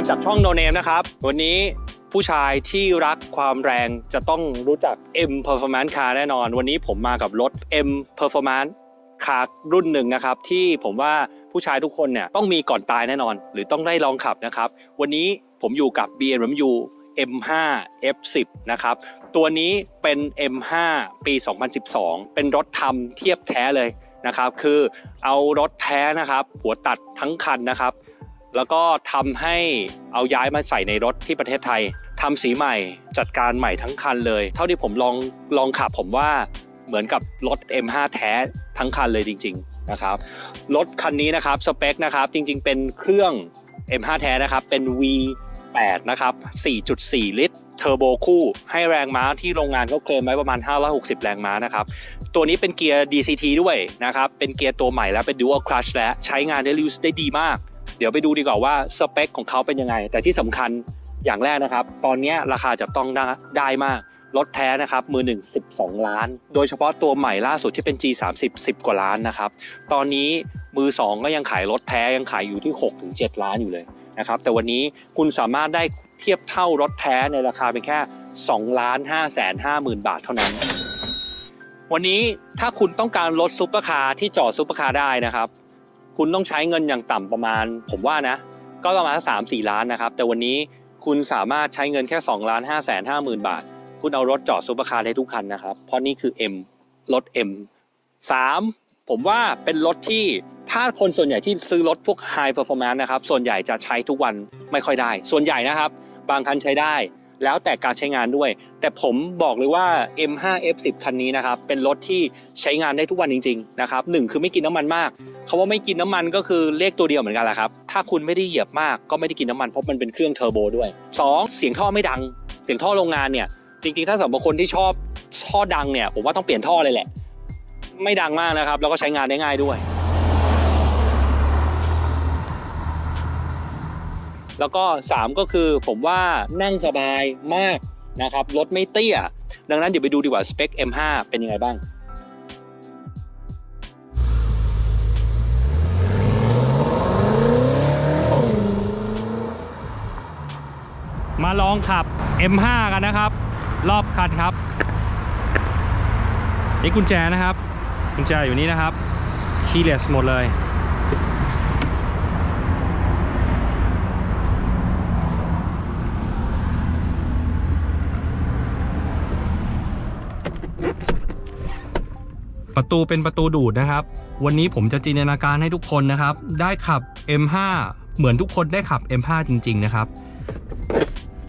มจากช่องโนะครับ วันนี้ผู้ชายที่รักความแรงจะต้องรู้จัก M Performance Car แน่นอน วันนี้ผมมากับรถ M Performance Car รุ่นหนึ่งนะครับ ที่ผมว่าผู้ชายทุกคนเนี่ยต้องมีก่อนตายแน่นอน หรือต้องได้ลองขับนะครับ วันนี้ผมอยู่กับ BMW M5 F10 นะครับ ตัวนี้เป็น M5 ปี 2012 เป็นรถทำเทียบแท้เลยนะครับ คือเอารถแท้นะครับ หัวตัดทั้งคันนะครับ แล้วก็ทำให้เอาย้ายมาใส่ในรถที่ประเทศไทยทำสีใหม่จัดการใหม่ทั้งคันเลย เท่าที่ผมลองลองขับผมว่าเหมือนกับรถ M5 แท้ทั้งคันเลยจริง ๆนะครับรถคันนี้นะครับสเปคนะครับจริง ๆ เป็นเครื่อง M5 แท้นะครับเป็น V8 นะครับ 4.4 ลิตรเทอร์โบคู่ ให้แรงม้าที่โรงงานเขาเคลมไว้ประมาณ 560 แรงม้านะครับ ตัวนี้เป็นเกียร์ DCT ด้วยนะครับ เป็นเกียร์ตัวใหม่แล้วเป็น Dual Clutch และใช้งานได้รีวิวได้ดีมาก เดี๋ยวไปดูดีกว่าว่าสเปคของเขาเป็นยังไง แต่ที่สำคัญอย่างแรกนะครับ ตอนนี้ราคาจับต้องได้ได้มากรถแท้นะครับมือหนึ่ง12 ล้าน โดยเฉพาะตัวใหม่ล่าสุดที่เป็น G30 10 กว่าล้านนะครับตอนนี้มือ 2 ก็ยังขายรถแท้ยังขายอยู่ที่ 6-7 ล้านอยู่เลยนะครับแต่วันนี้คุณสามารถได้เทียบเท่ารถแท้ในราคาเป็นแค่2ล้าน5แสน5หมื่นบาทเท่านั้น วันนี้ถ้าคุณต้องการรถซุปเปอร์คาร์ที่จอดซุปเปอร์คาร์ได้นะครับ คุณต้องใช้เงินอย่างต่ำประมาณ ผมว่านะ ก็ประมาณสามสี่ล้านนะครับ แต่วันนี้คุณสามารถใช้เงินแค่2ล้าน5แสน5หมื่นบาท คุณเอารถจอดซุปเปอร์คาร์ได้ทุกคันนะครับ เพราะนี่คือ M รถ M สามผมว่าเป็นรถที่ถ้าคนส่วนใหญ่ที่ซื้อรถพวก High Performance นะครับ ส่วนใหญ่จะใช้ทุกวันไม่ค่อยได้ ส่วนใหญ่นะครับ บางคันใช้ได้ แล้วแต่การใช้งานด้วย แต่ผมบอกเลยว่า M5 F10 คันนี้นะครับ เป็นรถที่ใช้งานได้ทุกวันจริงๆนะครับหนึ่งคือไม่กินน้ำมันมากคาว่าไม่กินน้ำมันก็คือเลขตัวเดียวเหมือนกันแหละครับ ถ้าคุณไม่ได้เหยียบมากก็ไม่ได้กินน้ำมันเพราะมันเป็นเครื่องเทอร์โบด้วยสองเสียงท่อไม่ดัง เสียงท่อโรงงานเนี่ย จริงๆ ถ้าสำหรับคนที่ชอบท่อดังเนี่ย ผมว่าต้องเปลี่ยนท่อเลยแหละ ไม่ดังมากนะครับ แล้วก็ใช้งานได้ง่ายด้วย แล้วก็ 3 ก็คือผมว่านั่งสบายมากนะครับรถไม่เตี้ย ดังนั้นเดี๋ยวไปดูดีกว่าสเปค M5 เป็นยังไงบ้างมาลองขับ M5 กันนะครับ รอบคันครับ นี่กุญแจนะครับ กุญแจอยู่นี่นะครับ keyless หมดเลย ประตูเป็นประตูดูดนะครับ วันนี้ผมจะจินตนาการให้ทุกคนนะครับ ได้ขับ M5 เหมือนทุกคนได้ขับ M5 จริง ๆ นะครับ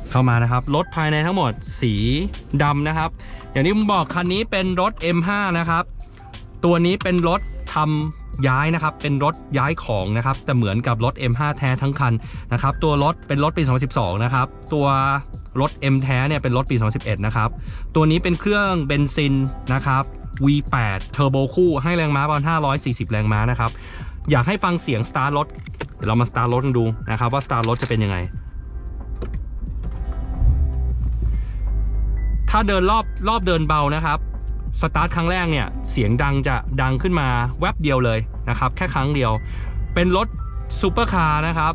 เข้ามานะครับ รถภายในทั้งหมดสีดำนะครับ อย่างที่ผมบอกคันนี้เป็นรถ M5 นะครับ ตัวนี้เป็นรถทำย้ายนะครับ เป็นรถย้ายของนะครับ แต่เหมือนกับรถ M5 แท้ทั้งคันนะครับ ตัวรถเป็นรถปี 2012 นะครับ ตัวรถ M แท้เนี่ยเป็นรถปี 2011 นะครับ ตัวนี้เป็นเครื่องเบนซินนะครับ V8 เทอร์โบคู่ให้แรงม้าประมาณ540 แรงม้านะครับ อยากให้ฟังเสียงสตาร์ทรถเดี๋ยวเรามาสตาร์ทรถกันดูนะครับว่าสตาร์ทรถจะเป็นยังไง ถ้าเดินรอบรอบเดินเบานะครับสตาร์ทครั้งแรกเนี่ยเสียงดังจะดังขึ้นมาแวบเดียวเลยนะครับแค่ครั้งเดียว เป็นรถซูเปอร์คาร์นะครับ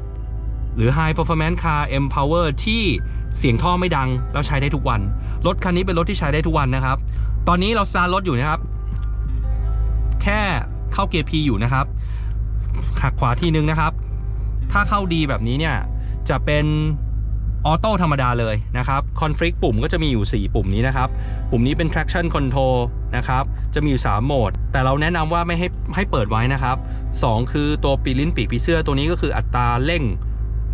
หรือ High Performance Car M Power ที่เสียงท่อไม่ดังแล้วใช้ได้ทุกวัน รถคันนี้เป็นรถที่ใช้ได้ทุกวันนะครับ ตอนนี้เราสตาร์ทรถอยู่นะครับ แค่เข้าเกียร์ P อยู่นะครับหักขวาทีนึงนะครับ ถ้าเข้าดีแบบนี้เนี่ยจะเป็นออโต้ธรรมดาเลยนะครับคอนฟ lict ปุ่มก็จะมีอยู่ 4 ปุ่มนี้นะครับ ปุ่มนี้เป็น traction control นะครับ จะมีอยู่ 3 โหมด แต่เราแนะนำว่าไม่ให้ให้เปิดไว้นะครับ 2 คือตัวปีลิ้นปีกผีเสื้อตัวนี้ก็คืออัตราเร่ง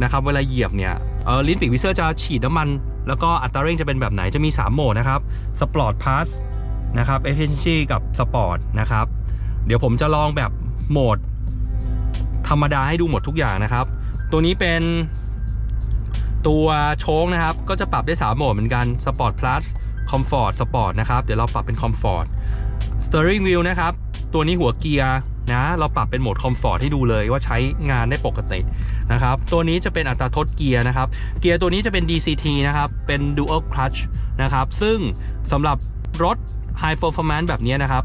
นะครับเวลาเหยียบเนี่ยเออลิ้นปีกผีเสื้อจะฉีดน้ำมัน แล้วก็อัตราเร่งจะเป็นแบบไหนจะมี 3 โหมดนะครับ Sport Pass นะครับ Efficiency กับ Sport นะครับ เดี๋ยวผมจะลองแบบโหมด ธรรมดาให้ดูหมดทุกอย่างนะครับ ตัวนี้เป็นตัวโชคนะครับ ก็จะปรับได้ 3 โหมดเหมือนกัน Sport Plus Comfort Sport นะครับเดี๋ยวเราปรับเป็น Comfort Steering Wheel นะครับตัวนี้หัวเกียร์นะเราปรับเป็นโหมด Comfort ให้ดูเลยว่าใช้งานได้ปกตินะครับ ตัวนี้จะเป็นอัตราทดเกียร์นะครับ เกียร์ตัวนี้จะเป็น DCT นะครับ เป็น Dual Clutch นะครับ ซึ่งสำหรับรถ High Performance แบบนี้นะครับ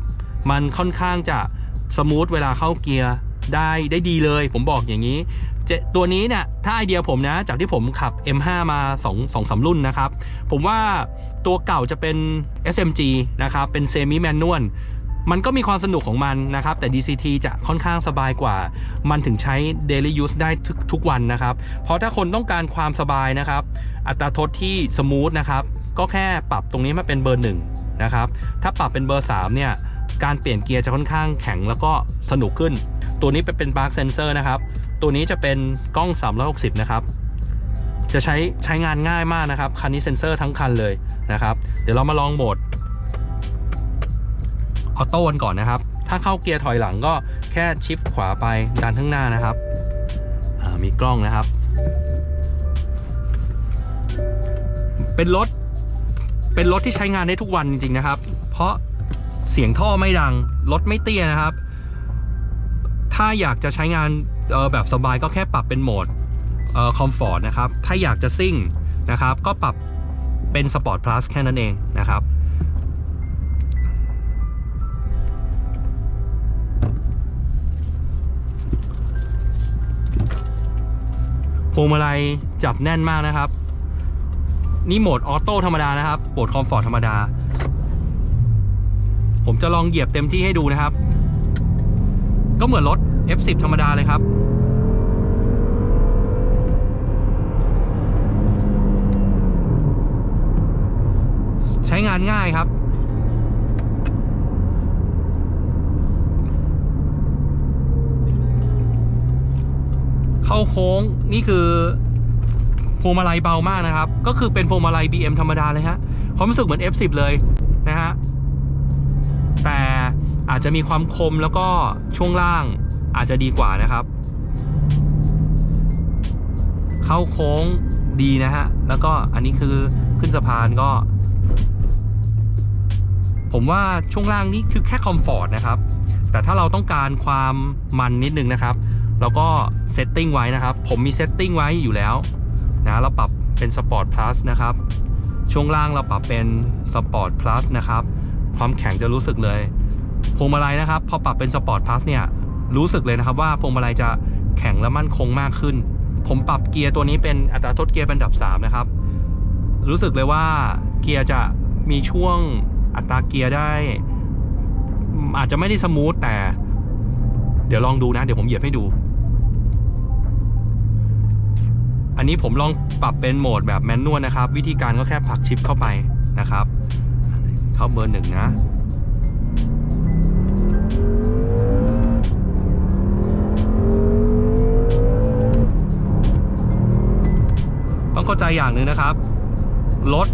มันค่อนข้างจะสมูทเวลาเข้าเกียร์ได้ได้ดีเลย ผมบอกอย่างนี้เจตัวนี้เนี่ยถ้าไอเดียผมนะจากที่ผมขับ M5 มา2 2 3 รุ่นนะครับ ผมว่าตัวเก่าจะเป็น SMG นะครับเป็นเซมิแมนนวลมันก็มีความสนุกของมันนะครับ แต่ DCT จะค่อนข้างสบายกว่า มันถึงใช้ daily use ได้ทุกทุกวันนะครับ เพราะถ้าคนต้องการความสบายนะครับ อัตราทดที่สมูทนะครับ ก็แค่ปรับตรงนี้มาเป็นเบอร์หนึ่งนะครับ ถ้าปรับเป็นเบอร์3เนี่ย การเปลี่ยนเกียร์จะค่อนข้างแข็งแล้วก็สนุกขึ้น ตัวนี้เป็นบาร์ k เซนเซอร์นะครับ ตัวนี้จะเป็นกล้อง 360 นะครับ จะใช้ใช้งานง่ายมากนะครับ คันนี้เซนเซอร์ทั้งคันเลยนะครับ เดี๋ยวเรามาลองโหมดออโต้กันก่อนนะครับ ถ้าเข้าเกียร์ถอยหลังก็แค่ชิฟขวาไปดันข้างหน้านะครับมีกล้องนะครับ เป็นรถเป็นรถที่ใช้งานได้ทุกวันจริงๆนะครับ เพราะ เสียงท่อไม่ดัง รถไม่เตี้ยนะครับ ถ้าอยากจะใช้งานแบบสบายก็แค่ปรับเป็นโหมดคอมฟอร์ตนะครับ ถ้าอยากจะซิ่งนะครับ ก็ปรับเป็นสปอร์ตพลัสแค่นั้นเองนะครับพวงมาลัยจับแน่นมากนะครับ นี่โหมดออโต้ธรรมดานะครับโหมดคอมฟอร์ตธรรมดา ผมจะลองเหยียบเต็มที่ให้ดูนะครับ ก็เหมือนรถ F10 ธรรมดาเลยครับใช้งานง่ายครับ เข้าโค้งนี่คือพวงมาลัยเบามากนะครับ ก็คือเป็นพวงมาลัย BM ธรรมดาเลยฮะความรู้สึกเหมือน F10 เลยนะฮะ แต่อาจจะมีความคมแล้วก็ช่วงล่างอาจจะดีกว่านะครับ เข้าโค้งดีนะฮะ แล้วก็อันนี้คือขึ้นสะพานก็ ผมว่าช่วงล่างนี่คือแค่คอมฟอร์ตนะครับ แต่ถ้าเราต้องการความมันนิดนึงนะครับเราก็เซตติ้งไว้นะครับ ผมมีเซตติ้งไว้อยู่แล้วนะเราปรับเป็นสปอร์ตพลัสนะครับ ช่วงล่างเราปรับเป็นสปอร์ตพลัสนะครับ ความแข็งจะรู้สึกเลยพวงมาลัยนะครับ พอปรับเป็นสปอร์ตพลัสเนี่ยรู้สึกเลยนะครับว่าพวงมาลัยจะแข็งและมั่นคงมากขึ้น ผมปรับเกียร์ตัวนี้เป็นอัตราทดเกียร์เป็นอันดับ 3 นะครับ รู้สึกเลยว่าเกียร์จะมีช่วงอัตราเกียร์ได้ อาจจะไม่ได้สมูทแต่ เดี๋ยวลองดูนะ เดี๋ยวผมเหยียบให้ดู อันนี้ผมลองปรับเป็นโหมดแบบแมนนวลนะครับ วิธีการก็แค่ผลักชิปเข้าไปนะครับ เข้าเบอร์หนึ่งนะต้องเข้าใจอย่างหนึ่งนะครับ รถ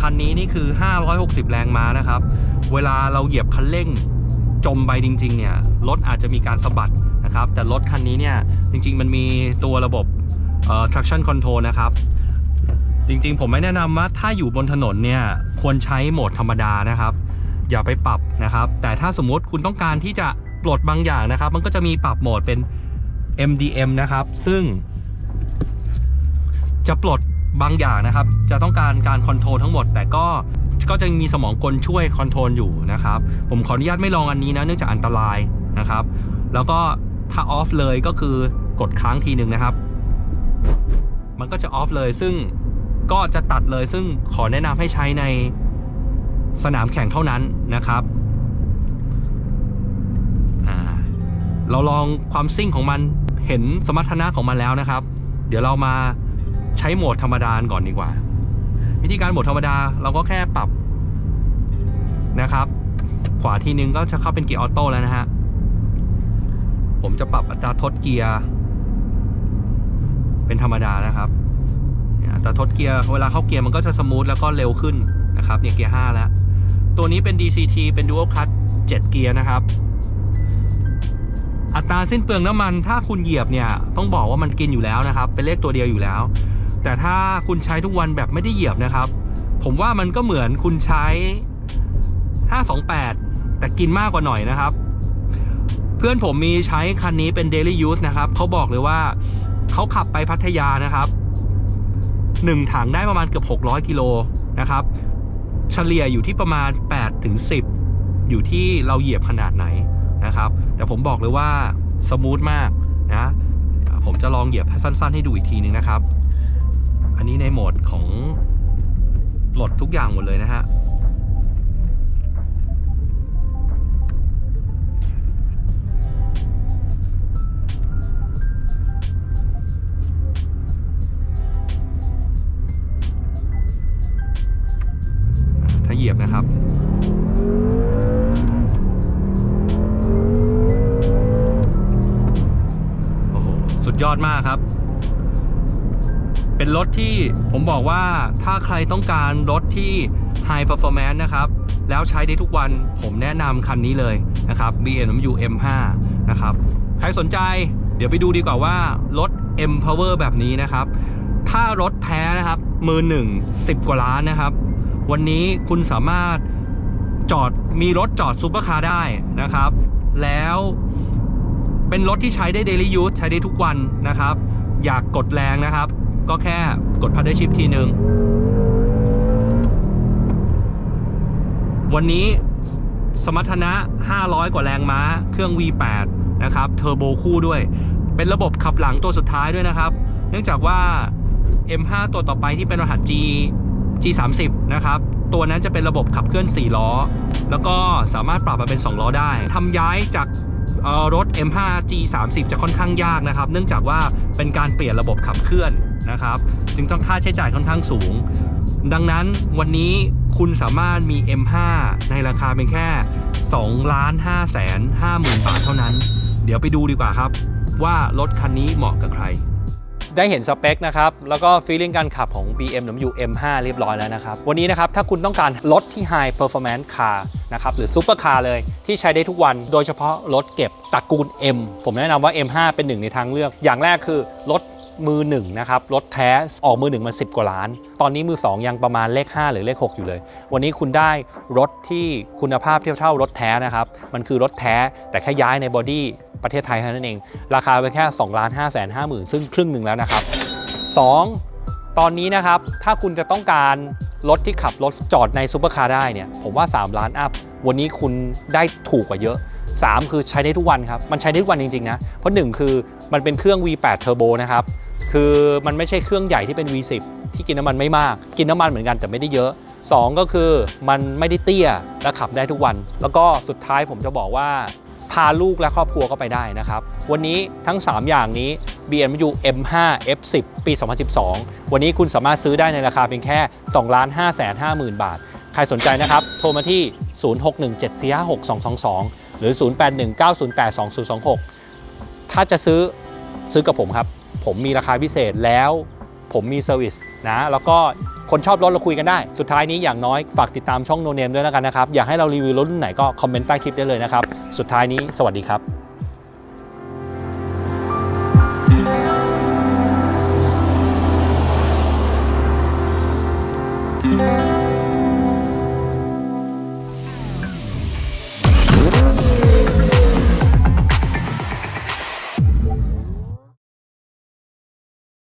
คันนี้นี่คือ 560 แรงม้านะครับ เวลาเราเหยียบคันเร่งจมไปจริง ๆ เนี่ยรถอาจจะมีการสะบัดนะครับ แต่รถคันนี้เนี่ยจริง ๆ มันมีตัวระบบ traction control นะครับ จริงๆ ผมไม่แนะนำว่าถ้าอยู่บนถนนเนี่ยควรใช้โหมดธรรมดานะครับ อย่าไปปรับนะครับ แต่ถ้าสมมติคุณต้องการที่จะปลดบางอย่างนะครับ มันก็จะมีปรับโหมดเป็น MDM นะครับ ซึ่ง จะปลดบางอย่างนะครับ จะต้องการการคอนโทรลทั้งหมด แต่ก็ก็จะมีสมองกลช่วยคอนโทรลอยู่นะครับ ผมขออนุญาตไม่ลองอันนี้นะเนื่องจากอันตรายนะครับ แล้วก็ถ้าออฟเลยก็คือกดค้างทีหนึ่งนะครับ มันก็จะออฟเลยซึ่ง ก็จะตัดเลยซึ่งขอแนะนำให้ใช้ในสนามแข่งเท่านั้นนะครับเราลองความซิ่งของมันเห็นสมรรถนะของมันแล้วนะครับ เดี๋ยวเรามาใช้โหมดธรรมดาก่อนดีกว่า วิธีการโหมดธรรมดาเราก็แค่ปรับนะครับ ขวาทีนึงก็จะเข้าเป็นเกียร์ออโต้แล้วนะฮะผมจะปรับอัตราทดเกียร์ เป็นธรรมดานะครับ เนี่ทดเกียร์เวลาเข้าเกียร์มันก็จะสมูทแล้วก็เร็วขึ้นนะครับเนี่ยเกียร์5แล้ว ตัวนี้เป็น DCT เป็น Dual Clutch 7เกียร์นะครับ อัตราสิ้นเปลืองน้ำมันถ้าคุณเหยียบเนี่ยต้องบอกว่ามันกินอยู่แล้วนะครับ เป็นเลขตัวเดียวอยู่แล้ว แต่ถ้าคุณใช้ทุกวันแบบไม่ได้เหยียบนะครับ ผมว่ามันก็เหมือนคุณใช้ 528 แต่กินมากกว่าหน่อยนะครับ เพื่อนผมมีใช้คันนี้เป็น daily use นะครับเขาบอกเลยว่าเขาขับไปพัทยานะครับ หนึ่งถังได้ประมาณเกือบ 600 กิโลนะครับ เฉลี่ยอยู่ที่ประมาณ 8 ถึง 10 อยู่ที่เราเหยียบขนาดไหนนะครับ แต่ผมบอกเลยว่าสมูทมากนะ ผมจะลองเหยียบสั้น ๆ ให้ดูอีกทีนึงนะครับ อันนี้ในโหมดของปลดทุกอย่างหมดเลยนะฮะ ยียบนะครับโอ้โหสุดยอดมากครับ เป็นรถที่ผมบอกว่าถ้าใครต้องการรถที่ High Performance นะครับ แล้วใช้ได้ทุกวันผมแนะนำคันนี้เลยนะครับ BMW M5 นะครับ ใครสนใจเดี๋ยวไปดูดีกว่าว่ารถ M Power แบบนี้นะครับ ถ้ารถแท้นะครับ มือหนึ่งสิบกว่าล้านนะครับ วันนี้คุณสามารถจอดมีรถจอดซูเปอร์คาร์ได้นะครับ แล้วเป็นรถที่ใช้ได้เดลี่ยูสใช้ได้ทุกวันนะครับ อยากกดแรงนะครับ ก็แค่กดพัดได้ชิปทีหนึ่งวันนี้สมรรถนะ 500 กว่าแรงม้า เครื่อง V8 นะครับ เทอร์โบคู่ด้วย เป็นระบบขับหลังตัวสุดท้ายด้วยนะครับ เนื่องจากว่า M5 ตัวต่อไปที่เป็นรหัส G G30 นะครับ ตัวนั้นจะเป็นระบบขับเคลื่อน 4 ล้อ แล้วก็สามารถปรับมาเป็น 2 ล้อได้ ทำย้ายจากรถ M5 G30 จะค่อนข้างยากนะครับ เนื่องจากว่าเป็นการเปลี่ยนระบบขับเคลื่อนนะครับ จึงต้องค่าใช้จ่ายค่อนข้างสูง ดังนั้นวันนี้คุณสามารถมี M5 ในราคาเป็นแค่2ล้าน5แสน5หมื่นบาทเท่านั้น เดี๋ยวไปดูดีกว่าครับ ว่ารถคันนี้เหมาะกับใคร ได้เห็นสเปคนะครับ แล้วก็ฟีลลิ่งการขับของ BMW M5 เรียบร้อยแล้วนะครับ วันนี้นะครับ ถ้าคุณต้องการรถที่ High Performance Car นะครับ หรือซูเปอร์คาร์เลยที่ใช้ได้ทุกวัน โดยเฉพาะรถเก็บตระกูล M ผมแนะนำว่า M5 เป็นหนึ่งในทางเลือก อย่างแรกคือรถ มือหนึ่งนะครับรถแท้ออกมือหนึ่งมัน10 กว่าล้าน ตอนนี้มือ 2 ยังประมาณเลข 5 หรือเลข 6 อยู่เลย วันนี้คุณได้รถที่คุณภาพเทียบเท่ารถแท้นะครับมันคือรถแท้แต่แค่ย้ายในบอดี้ประเทศไทยเท่านั้นเอง ราคาไปแค่2ล้าน5แสน5หมื่นซึ่งครึ่งหนึ่งแล้วนะครับ 2. ตอนนี้นะครับถ้าคุณจะต้องการรถที่ขับรถจอดในซูเปอร์คาร์ได้เนี่ยผมว่า 3 ล้านอัพ วันนี้คุณได้ถูกกว่าเยอะ 3 คือใช้ได้ทุกวันครับ มันใช้ได้ทุกวันจริง ๆ นะ เพราะ 1 คือมันเป็นเครื่อง V8 Turbo นะครับ คือมันไม่ใช่เครื่องใหญ่ที่เป็น V10 ที่กินน้ำมันไม่มาก กินน้ำมันเหมือนกันแต่ไม่ได้เยอะ 2 ก็คือมันไม่ได้เตี้ยและขับได้ทุกวัน แล้วก็สุดท้ายผมจะบอกว่า พาลูกและครอบครัวก็ไปได้นะครับ วันนี้ทั้ง 3 อย่างนี้ BMW M5 F10 ปี 2012 วันนี้คุณสามารถซื้อได้ในราคาเพียงแค่2ล้าน5แสน5หมื่นบาท ใครสนใจนะครับ โทรมาที่ 0617456222 หรือ 0819082026 ถ้าจะซื้อซื้อกับผมครับ ผมมีราคาพิเศษแล้วผมมีเซอร์วิสนะแล้วก็คนชอบรถเราคุยกันได้ สุดท้ายนี้อย่างน้อยฝากติดตามช่องโนเนมด้วยแล้วกันนะครับ อยากให้เรารีวิวรถรุ่นไหนก็คอมเมนต์ใต้คลิปได้เลยนะครับ สุดท้ายนี้สวัสดีครับ